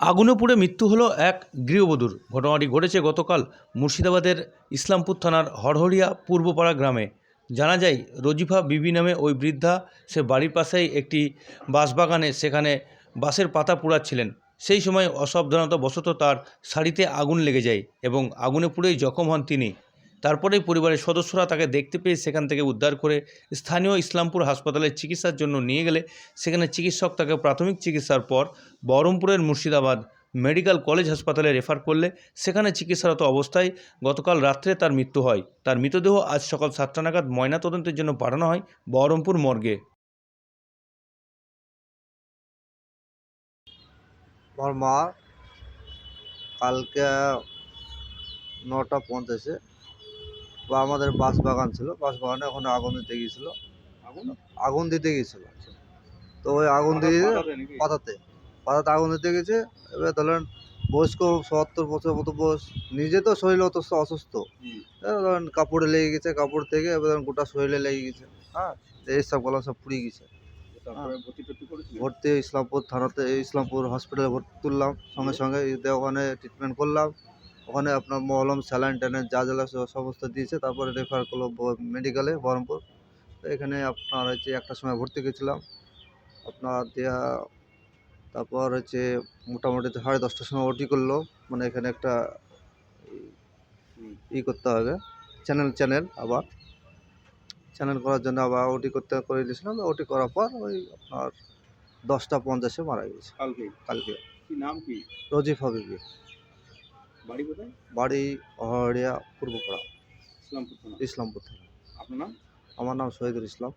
আগুনে পুড়ে মৃত্যু হলো এক গৃহবধূর। ঘটনাটি ঘটেছে গতকাল মুর্শিদাবাদের ইসলামপুর থানার হরহরিয়া পূর্বপাড়া গ্রামে। জানা যায়, রজিফা বিবি নামে ওই বৃদ্ধা, সে বাড়ির পাশেই একটি বাঁশবাগানে সেখানে বাঁশের পাতা পোড়াচ্ছিলেন। সেই সময় অসাবধানতা অসাবধানতাবশত তার শাড়িতে আগুন লেগে যায় এবং আগুনে পুড়েই জখম হন তিনি। তারপরেই পরিবারের সদস্যরা তাকে দেখতে পেয়ে সেখান থেকে উদ্ধার করে স্থানীয় ইসলামপুর হাসপাতালে চিকিৎসার জন্য নিয়ে গেলে সেখানে চিকিৎসক তাকে প্রাথমিক চিকিৎসার পর বহরমপুরের মুর্শিদাবাদ মেডিকেল কলেজ হাসপাতালে রেফার করলে সেখানে চিকিৎসারত অবস্থায় গতকাল রাত্রে তার মৃত্যু হয়। তার মৃতদেহ আজ সকাল সাতটা নাগাদ ময়নাতদন্তের জন্য পাঠানো হয় বহরমপুর মর্গে। আমার মা কালকে নটা পঞ্চাশে বা আমাদের বাঁশ বাগান ছিল। বাঁশ বাগানে ওখানে আগুন দিতে গিয়েছিল। আগুন? দিতে গিয়েছিল। তো ওই আগুন দিয়ে পাতাতে। পাতাতে আগুন দিতে গেছে। এবার ধরেন বয়স্ক সত্তর বছর মতো বয়স নিজে তো শরীর অসুস্থ। অসুস্থ ধরেন কাপড়ে লেগে গেছে কাপড় থেকে এবার ধরেন গোটা শরীরে লেগে গেছে। হ্যাঁ। এইসব গলা সব পুড়ে গেছে। ভর্তি ইসলামপুর থানাতে ইসলামপুর হসপিটালে ভর্তি তুললাম। সঙ্গে সঙ্গে ওখানে ট্রিটমেন্ট করলাম। ওখানে আপনার মলম স্যালাইন ট্যালাইন যা যা সমস্ত দিয়েছে। তারপরে রেফার করল মেডিকেলে বহরমপুর। এখানে আপনার হচ্ছে একটার সময় ভর্তি গেছিলাম। আপনার দেয়া তারপর হচ্ছে মোটামুটি সাড়ে দশটার সময় ওটি করল মানে এখানে একটা ই করতে হবে চ্যানেল চ্যানেল আবার। চ্যানেল করার জন্য আবার ওটি করতে করে দিয়েছিলাম ওটি করার পর ওই আপনার দশটা পঞ্চাশে মারা গেছে। কালকে? কালকে। কি নাম কি? রজিফা বিবি বাড়ি কোথায়? বাড়ি অহরিয়া পূর্বপাড়া। ইসলামপুর থানা। ইসলামপুর থানা। আপনার নাম? আমার নাম শহীদুল ইসলাম।